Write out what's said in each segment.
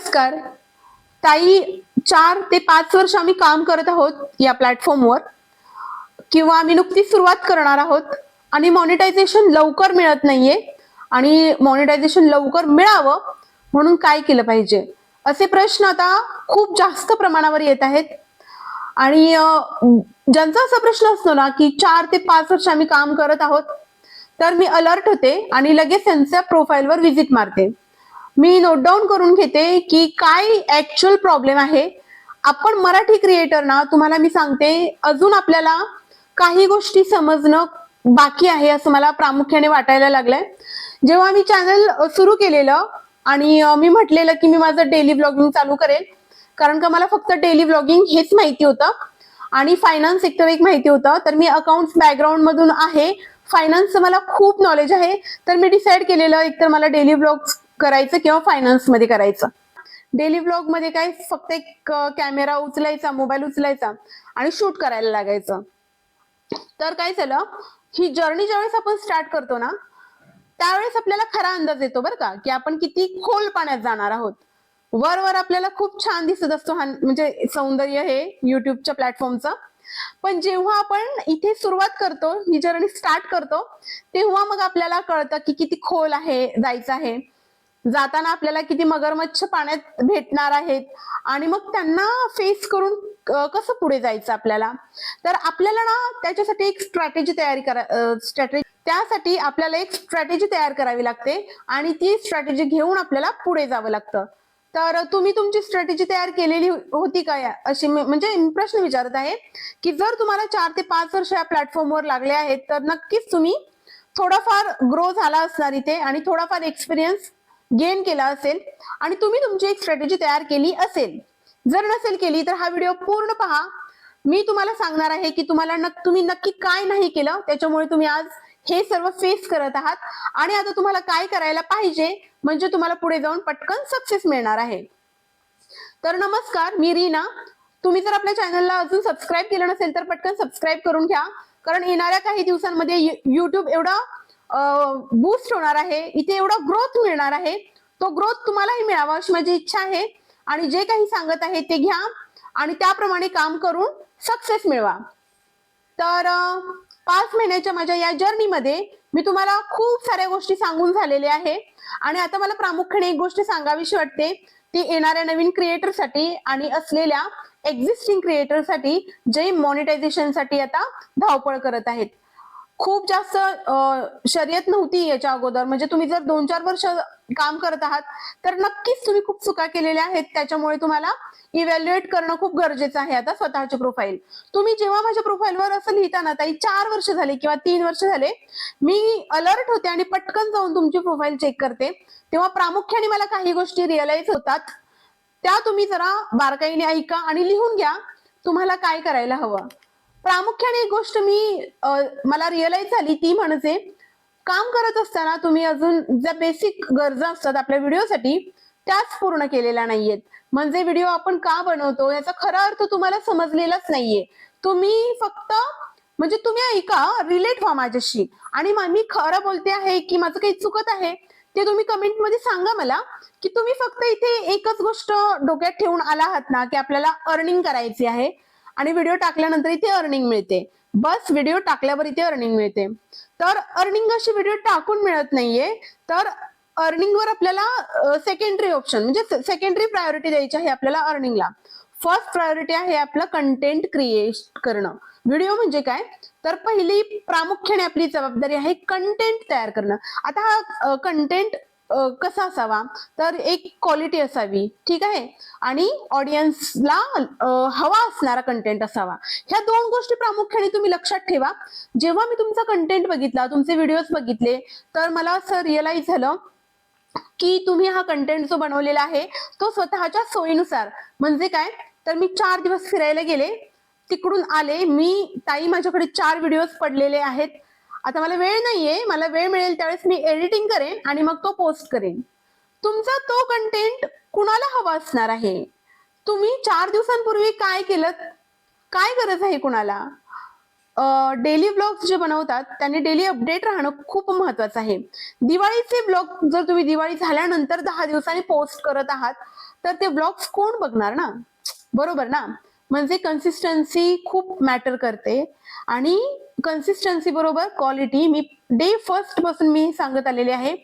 नमस्कार. ताई चार ते पाच वर्ष आम्ही काम करत आहोत या प्लॅटफॉर्मवर. किंवा आम्ही नुकतीच सुरुवात करणार आहोत आणि मॉनिटायझेशन लवकर मिळत नाहीये आणि मॉनिटायझेशन लवकर मिळावं म्हणून काय केलं पाहिजे? असे प्रश्न आता खूप जास्त प्रमाणावर येत आहेत. आणि ज्यांचा असा प्रश्न असतो ना की चार ते पाच वर्ष आम्ही काम करत आहोत तर मी अलर्ट होते आणि लगेच त्यांच्या प्रोफाईलवर व्हिजिट मारते. मी नोट डाऊन करून घेते की काय ऍक्च्युअल प्रॉब्लेम आहे. आपण मराठी क्रिएटर ना तुम्हाला मी सांगते अजून आपल्याला काही गोष्टी समजणं बाकी आहे असं मला प्रामुख्याने वाटायला लागलंय. जेव्हा मी चॅनल सुरू केलेलं आणि मी म्हटलेलं की मी माझं डेली ब्लॉगिंग चालू करेल कारण का मला फक्त डेली ब्लॉगिंग हेच माहिती होतं आणि फायनान्स सेक्टर एक माहिती होतं. तर मी अकाउंट्स बॅकग्राऊंड मधून आहे फायनान्सचं मला खूप नॉलेज आहे. तर मी डिसाईड केलेलं एकतर मला डेली ब्लॉग करायचं किंवा फायनान्समध्ये करायचं. डेली ब्लॉगमध्ये काय फक्त एक कॅमेरा उचलायचा मोबाईल उचलायचा आणि शूट करायला लागायचं. तर काय झालं ही जर्नी ज्यावेळेस आपण स्टार्ट करतो ना त्यावेळेस आपल्याला खरा अंदाज येतो बरं का की आपण किती खोल पाण्यात जाणार आहोत. वर वर आपल्याला खूप छान दिसत असतो हा म्हणजे सौंदर्य हे युट्यूबच्या प्लॅटफॉर्मचं पण जेव्हा आपण इथे सुरुवात करतो ही जर्नी स्टार्ट करतो तेव्हा मग आपल्याला कळतं की किती खोल आहे जायचं आहे. जाताना आपल्याला किती मगरमच्छ पाण्यात भेटणार आहेत? आणि मग त्यांना फेस करून कसं पुढे जायचं आपल्याला? तर आपल्याला ना त्याच्यासाठी एक स्ट्रॅटेजी तयारी करा स्ट्रॅटेजी त्यासाठी आपल्याला एक स्ट्रॅटेजी तयार करावी लागते आणि ती स्ट्रॅटेजी घेऊन आपल्याला पुढे जावं लागतं. तर तुम्ही तुमची स्ट्रॅटेजी तयार केलेली होती का अशी म्हणजे प्रश्न विचारत आहे की जर तुम्हाला चार ते पाच वर्ष या प्लॅटफॉर्मवर लागले आहेत तर नक्कीच तुम्ही थोडाफार ग्रो झाला असणार इथे आणि थोडाफार एक्सपिरियन्स गेन केला असेल आणि तुम्ही तुमची एक स्ट्रॅटेजी तयार केली असेल. जर नसेल केली तर हा व्हिडिओ पूर्ण पहा. मी तुम्हाला सांगणार आहे की तुम्हाला नक- तुम्ही नक्की काय नाही केलं त्याच्यामुळे तुम्ही आज हे सर्व फेस करत आहात. आणि आता तुम्हाला काय करायला पाहिजे म्हणजे तुम्हाला पुढे जाऊन पटकन सक्सेस मिळणार आहे. तर नमस्कार मी रीना. तुम्ही जर आपल्या चॅनलला अजून सबस्क्राईब केलं नसेल तर पटकन सबस्क्राईब करून घ्या. कारण येणाऱ्या काही दिवसांमध्ये युट्यूब एवढा बूस्ट होणार आहे. इथे एवढा ग्रोथ मिळणार आहे. तो ग्रोथ तुम्हालाही मिळावा अशी माझी इच्छा आहे. आणि जे काही सांगत आहे ते घ्या. आणि त्याप्रमाणे काम करून सक्सेस मिळवा. तर पाच महिन्याच्या माझ्या या जर्नीमध्ये मी तुम्हाला खूप साऱ्या गोष्टी सांगून झालेल्या आहे. आणि आता मला प्रामुख्याने एक गोष्ट सांगावीशी वाटते. ती येणाऱ्या नवीन क्रिएटरसाठी आणि असलेल्या एक्झिस्टिंग क्रिएटरसाठी जे मॉनिटायझेशनसाठी आता धावपळ करत आहेत. खूप जास्त शर्यत नव्हती याच्या अगोदर. म्हणजे तुम्ही जर दोन चार वर्ष काम करत आहात तर नक्कीच तुम्ही खूप चुका केलेल्या आहेत. त्याच्यामुळे तुम्हाला इव्हॅल्युएट करणं खूप गरजेचं आहे आता स्वतःचे प्रोफाईल तुम्ही जेव्हा माझ्या प्रोफाईलवर असं लिहिता ना ताई चार वर्ष झाले किंवा तीन वर्ष झाले मी अलर्ट होते आणि पटकन जाऊन तुमची प्रोफाईल चेक करते. तेव्हा प्रामुख्याने मला काही गोष्टी रिअलाइज होतात. त्या तुम्ही जरा बारकाईने ऐका आणि लिहून घ्या तुम्हाला काय करायला हवं. प्रामुख्याने एक गोष्ट मी मला रिअलाइज झाली ती म्हणजे काम करत असताना तुम्ही अजून ज्या बेसिक गरजा असतात आपल्या व्हिडिओसाठी त्याच पूर्ण केलेल्या नाहीयेत. म्हणजे व्हिडिओ आपण का बनवतो? याचा खरा अर्थ तुम्हाला समजलेलाच नाहीये. तुम्ही फक्त म्हणजे तुम्ही ऐका रिलेट व्हा माझ्याशी. आणि मी खरं बोलते आहे की माझं काही चुकत आहे ते तुम्ही कमेंटमध्ये सांगा मला की तुम्ही फक्त इथे एकच गोष्ट डोक्यात ठेवून आला आहात ना की आपल्याला अर्निंग करायची आहे. आणि व्हिडिओ टाकल्यानंतर इथे अर्निंग मिळते. बस व्हिडिओ टाकल्यावर इथे अर्निंग मिळते. तर अर्निंग अशी व्हिडिओ टाकून मिळत नाहीये. तर अर्निंग वर आपल्याला सेकंडरी ऑप्शन म्हणजे सेकंडरी प्रायोरिटी द्यायची आहे आपल्याला अर्निंगला फर्स्ट प्रायोरिटी आहे आपलं कंटेंट क्रिएट करणं. व्हिडिओ म्हणजे काय? तर पहिली प्रामुख्याने आपली जबाबदारी आहे कंटेंट तयार करणं. आता हा कंटेंट कसा असावा? तर एक क्वालिटी असावी ठीक आहे? आणि ऑडियन्सला हवा असणारा कंटेंट असावा. ह्या दोन गोष्टी प्रामुख्याने तुम्ही लक्षात ठेवा. जेव्हा मी तुमचा कंटेंट बघितला तुमचे व्हिडिओज बघितले तर मला असं रिअलाइज झालं की तुम्ही हा कंटेंट जो बनवलेला आहे तो स्वतःच्या सोयीनुसार म्हणजे काय? तर मी चार दिवस फिरायला गेले. तिकडून आले. मी ताई माझ्याकडे चार व्हिडिओज पडलेले आहेत. आता मला वेळ नाहीये मला वेळ मिळेल त्यावेळेस मी एडिटिंग करेन आणि मग तो पोस्ट करेन. तुमचा तो कंटेंट कुणाला हवा असणार आहे? तुम्ही चार दिवसांपूर्वी काय केलं? काय गरज आहे कुणाला? डेली ब्लॉग्स जे बनवतात त्यांनी डेली अपडेट राहणं खूप महत्वाचं आहे. दिवाळीचे ब्लॉग जर तुम्ही दिवाळी झाल्यानंतर दहा दिवसांनी पोस्ट करत आहात तर ते ब्लॉग्स कोण बघणार ना? बरोबर ना? म्हणजे कन्सिस्टन्सी खूप मॅटर करते. आणि कन्सिस्टन्सी बरोबर क्वालिटी मी डे फर्स्टपासून मी सांगत आलेले आहे.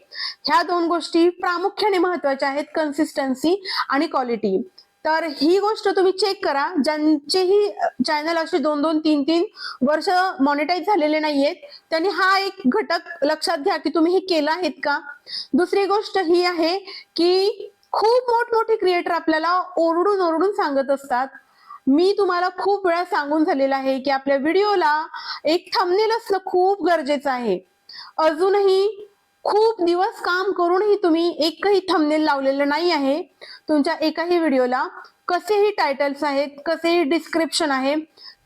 ह्या दोन गोष्टी प्रामुख्याने महत्त्वाच्या आहेत कन्सिस्टन्सी आणि क्वालिटी तर ही गोष्ट तुम्ही चेक करा. ज्यांचेही चॅनल असे दोन दोन तीन तीन वर्ष मॉनिटाईज झालेले नाहीयेत त्यांनी हा एक घटक लक्षात घ्या की तुम्ही हे केलं आहेत का? दुसरी गोष्ट ही आहे की खूप मोठमोठे क्रिएटर आपल्याला ओरडून ओरडून सांगत असतात. मी तुम्हाला खूप वेळा सांगून झालेलं आहे की आपल्या व्हिडिओला एक थंबनेल असणं खूप गरजेचं आहे. अजूनही खूप दिवस काम करूनही तुम्ही एकही थंबनेल लावलेलं नाही आहे. तुमच्या एकाही व्हिडिओला कसेही टायटल्स आहेत कसेही डिस्क्रिप्शन आहे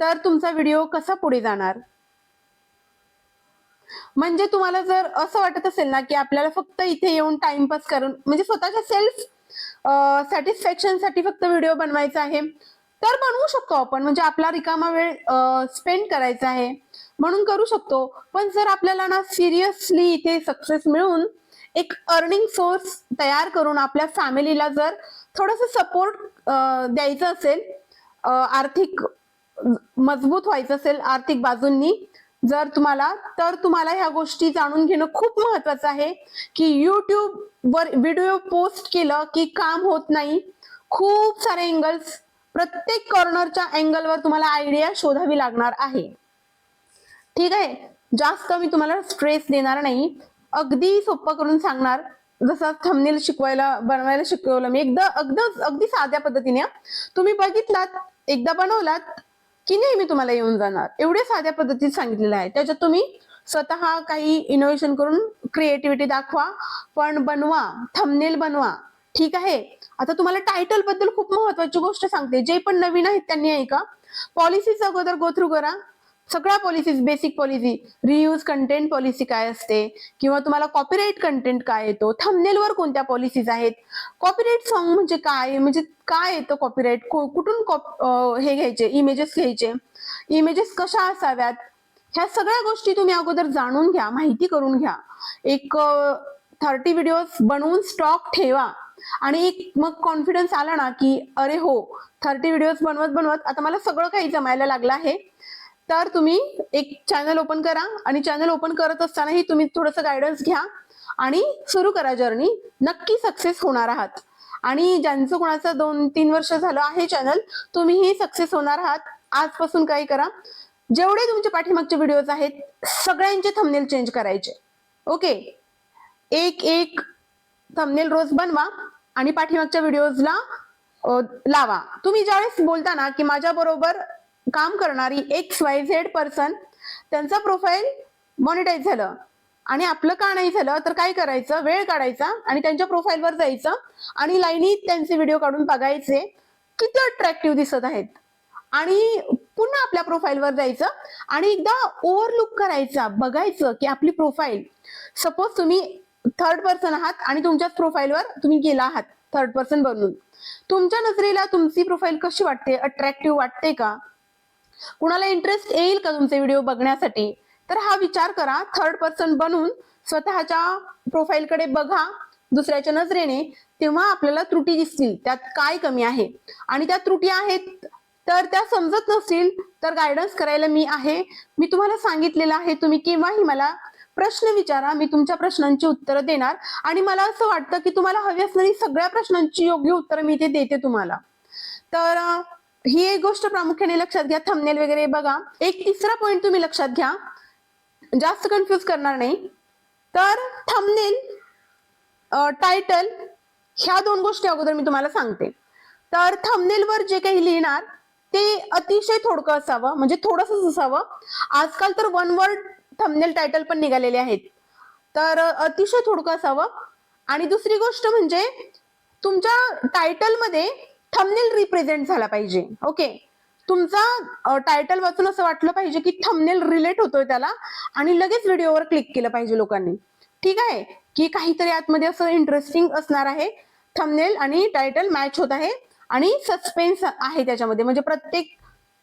तर तुमचा व्हिडिओ कसा पुढे जाणार? म्हणजे तुम्हाला जर असं वाटत असेल ना की आपल्याला फक्त इथे येऊन टाइमपास करून म्हणजे स्वतःच्या सेल्फ सॅटिस्फॅक्शनसाठी फक्त व्हिडिओ बनवायचा आहे तर बनवू शकतो आपण. म्हणजे आपला रिकामा वेळ स्पेंड करायचा आहे. म्हणून करू शकतो. पण जर आपल्याला ना सिरियसली इथे सक्सेस मिळून एक अर्निंग सोर्स तयार करून आपल्या फॅमिलीला जर थोडस सपोर्ट द्यायचं असेल आर्थिक मजबूत व्हायचं असेल आर्थिक बाजूंनी जर तुम्हाला तर तुम्हाला ह्या गोष्टी जाणून घेणं खूप महत्वाचं आहे की युट्यूब वर व्हिडिओ पोस्ट केलं की काम होत नाही. खूप सारे अँगल्स प्रत्येक कॉर्नरच्या अँगलवर तुम्हाला आयडिया शोधावी लागणार आहे. ठीक आहे? जास्त मी तुम्हाला स्ट्रेस देणार नाही. अगदी सोपं करून सांगणार. जसं थंबनेल शिकवायला बनवायला शिकवलं मी. एकदा अगदी अगदी साध्या पद्धतीने तुम्ही बघितलात एकदा बनवलात की नाही मी तुम्हाला येऊन जाणार. एवढे साध्या पद्धतीत सांगितलेलं आहे. त्याच्यात तुम्ही स्वतः काही इनोव्हेशन करून क्रिएटिव्हिटी दाखवा. पण बनवा. थंबनेल बनवा. ठीक आहे. आता तुम्हाला टायटलबद्दल खूप महत्वाची गोष्ट सांगते. जे पण नवीन आहेत त्यांनी ऐका. पॉलिसीज अगोदर गो थ्रू करा. सगळ्या policies basic policy reuse content policy काय असते? किंवा तुम्हाला कॉपीराईट कंटेंट काय येतो? थंबनेलवर कोणत्या पॉलिसीज आहेत? कॉपीराईट सॉन्ग म्हणजे काय? म्हणजे काय येतं कॉपीराईट कुठून कॉप हे घ्यायचे? इमेजेस घ्यायचे? इमेजेस कशा असाव्यात? ह्या सगळ्या गोष्टी तुम्ही अगोदर जाणून घ्या. माहिती करून घ्या. एक थर्टी व्हिडिओज बनवून स्टॉक ठेवा. आणि एक मग कॉन्फिडन्स आला ना की अरे हो थर्टी व्हिडिओज बनवत बनवत आता मला सगळं काही जमायला लागलं आहे. तर तुम्ही एक चॅनल ओपन करा आणि चॅनल ओपन करत असतानाही तुम्ही थोडंसं गायडन्स घ्या आणि सुरू करा जर्नी नक्की सक्सेस होणार आहात. आणि ज्यांचं कोणाचं दोन तीन वर्ष झालं आहे चॅनल तुम्हीही सक्सेस होणार आहात. आजपासून काही करा. जेवढे तुमचे पाठीमागचे व्हिडिओज आहेत सगळ्यांचे थंबनेल चेंज करायचे. ओके एक एक थंबनेल रोज बनवा. आणि पाठीमागच्या व्हिडिओजला लावा. तुम्ही ज्यावेळेस बोलता ना की माझ्या बरोबर काम करणारी एक्स वाय झेड पर्सन त्यांचा प्रोफाईल मॉनिटाईज झालं. आणि आपलं का नाही झालं तर काय करायचं? वेळ काढायचा आणि त्यांच्या प्रोफाईलवर जायचं आणि लाईनीत त्यांचे व्हिडिओ काढून बघायचे किती अट्रॅक्टिव्ह दिसत आहेत. आणि पुन्हा आपल्या प्रोफाईलवर जायचं आणि एकदा ओव्हरलुक करायचा बघायचं की आपली प्रोफाईल सपोज तुम्ही थर्ड पर्सन आहात आणि तुमच्याच प्रोफाईलवर तुम्ही गेला आहात थर्ड पर्सन बनून. तुमच्या नजरेला तुमची प्रोफाईल कशी वाटते? अट्रॅक्टिव्ह वाटते का? कुणाला इंटरेस्ट येईल का तुमचे व्हिडिओ बघण्यासाठी? तर हा विचार करा. थर्ड पर्सन बनून स्वतःच्या प्रोफाईलकडे बघा दुसऱ्याच्या नजरेने तेव्हा आपल्याला त्रुटी दिसतील. त्यात काय कमी आहे? आणि त्या त्रुटी आहेत तर त्या समजत नसतील तर गायडन्स करायला मी आहे. मी तुम्हाला सांगितलेलं आहे तुम्ही केव्हाही मला प्रश्न विचारा मी तुमच्या प्रश्नांची उत्तरं देणार. आणि मला असं वाटतं की तुम्हाला हवी असणारी सगळ्या प्रश्नांची योग्य उत्तरं मी इथे देते तुम्हाला. तर ही एक गोष्ट प्रामुख्याने लक्षात घ्या थंबनेल वगैरे बघा. एक तिसरा पॉईंट तुम्ही लक्षात घ्या. जास्त कन्फ्युज करणार नाही. तर थंबनेल टायटल ह्या दोन गोष्टी अगोदर मी तुम्हाला सांगते. तर थंबनेलवर जे काही लिहिणार ते अतिशय थोडकं असावं. म्हणजे थोडंसंच असावं. आजकाल तर वन वर्ड थंबनेल टायटल पण निघालेले आहेत. तर अतिशय थोडकं असावं. आणि दुसरी गोष्ट म्हणजे तुमच्या टायटलमध्ये थंबनेल रिप्रेझेंट झाला पाहिजे. ओके तुमचा टायटल वाचून असं वाटलं पाहिजे की थंबनेल रिलेट होतोय त्याला आणि लगेच व्हिडिओवर क्लिक केलं पाहिजे लोकांनी. ठीक आहे? की काहीतरी आतमध्ये असं इंटरेस्टिंग असणार आहे. थंबनेल आणि टायटल मॅच होत आहे. आणि सस्पेन्स आहे त्याच्यामध्ये. म्हणजे प्रत्येक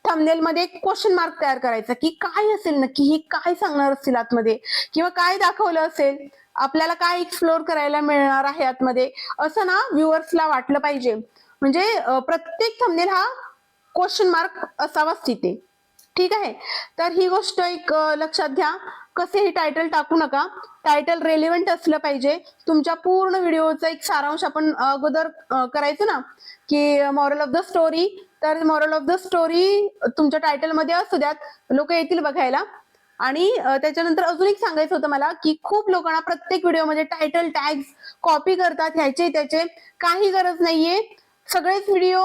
थंबनेल मध्ये एक क्वेश्चन मार्क तयार करायचा की काय असेल नक्की? हे काय सांगणार असतील आतमध्ये? किंवा काय दाखवलं असेल? आपल्याला काय एक्सप्लोअर करायला मिळणार आहे आतमध्ये? असं ना व्ह्युअर्सला वाटलं पाहिजे. म्हणजे प्रत्येक थंबनेल हा क्वेश्चन मार्क असावाच तिथे. ठीक आहे? तर ही गोष्ट एक लक्षात घ्या. कसेही टायटल टाकू नका. टायटल रेलिव्हंट असलं पाहिजे. तुमच्या पूर्ण व्हिडिओचा एक सारांश आपण अगोदर करायचो ना की मॉरल ऑफ द स्टोरी तर मॉरल ऑफ द स्टोरी तुमच्या टायटलमध्ये असू द्यात. लोक येतील बघायला. आणि त्याच्यानंतर अजून एक सांगायचं होतं मला की खूप लोकांना प्रत्येक व्हिडिओमध्ये टायटल टॅग्स कॉपी करतात ह्याचे त्याचे. काही गरज नाहीये. सगळेच व्हिडिओ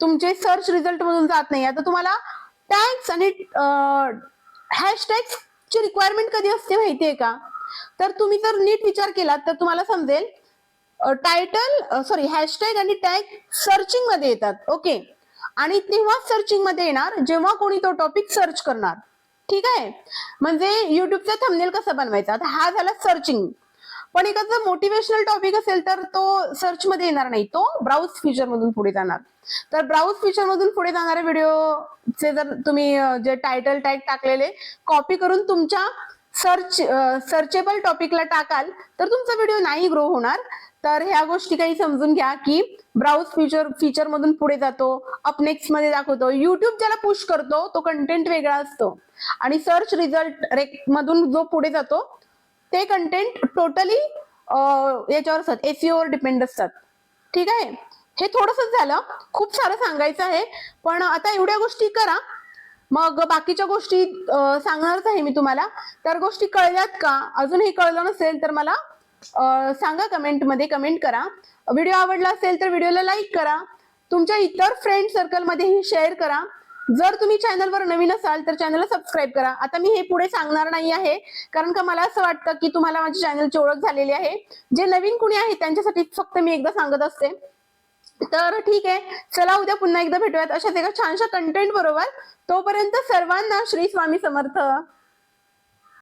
तुमचे सर्च रिझल्ट मधून जात नाही. आता तुम्हाला टॅग्स आणि हॅशटॅग्स ची रिक्वायरमेंट कधी असते माहितीये का? तर तुम्ही जर नीट विचार केलात तर तुम्हाला समजेल टायटल सॉरी हॅशटॅग आणि टॅग सर्चिंगमध्ये येतात. ओके आणि तेव्हा सर्चिंगमध्ये येणार जेव्हा कोणी तो टॉपिक सर्च करणार. ठीक आहे? म्हणजे युट्यूबचा थंबनेल कसा बनवायचा? आता हा झाला सर्चिंग पण एखादा मोटिवेशनल टॉपिक असेल तर तो सर्च मध्ये येणार नाही. तो ब्राउज फीचर मधून पुढे जाणार. तर ब्राउज फीचर मधून पुढे जाणारे व्हिडिओचे जर तुम्ही जे टायटल टॅग टाकलेले कॉपी करून तुमच्या सर्च सर्चेबल टॉपिकला टाकाल तर तुमचा व्हिडिओ नाही ग्रो होणार. तर ह्या गोष्टी काही समजून घ्या की ब्राउज फीचर फीचर मधून पुढे जातो अपनेक्स्टमध्ये दाखवतो. युट्यूब ज्याला पुश करतो तो कंटेंट वेगळा असतो. आणि सर्च रिझल्ट मधून जो पुढे जातो ते कंटेंट टोटली याच्यावर असतात. एसीओवर डिपेंड असतात. ठीक आहे? हे थोडंसं झालं. खूप सारं सांगायचं आहे. पण आता एवढ्या गोष्टी करा. मग बाकीच्या गोष्टी सांगणारच आहे मी तुम्हाला. तर गोष्टी कळल्यात का? अजूनही कळलं नसेल तर मला सांगा कमेंटमध्ये कमेंट करा. व्हिडिओ आवडला असेल तर व्हिडिओला लाईक करा. तुमच्या इतर फ्रेंड सर्कलमध्येही शेअर करा. जर तुम्ही चॅनलवर नवीन असाल तर चॅनलला सबस्क्राईब करा. आता मी हे पुढे सांगणार नाही आहे कारण का मला असं वाटतं की तुम्हाला माझ्या चॅनलची ओळख झालेली आहे. जे नवीन कुणी आहे त्यांच्यासाठी फक्त मी एकदा सांगत असते. तर ठीक आहे चला उद्या पुन्हा एकदा भेटूयात. अशाच एका छानशा कंटेंट बरोबर. तोपर्यंत सर्वांना श्री स्वामी समर्थ.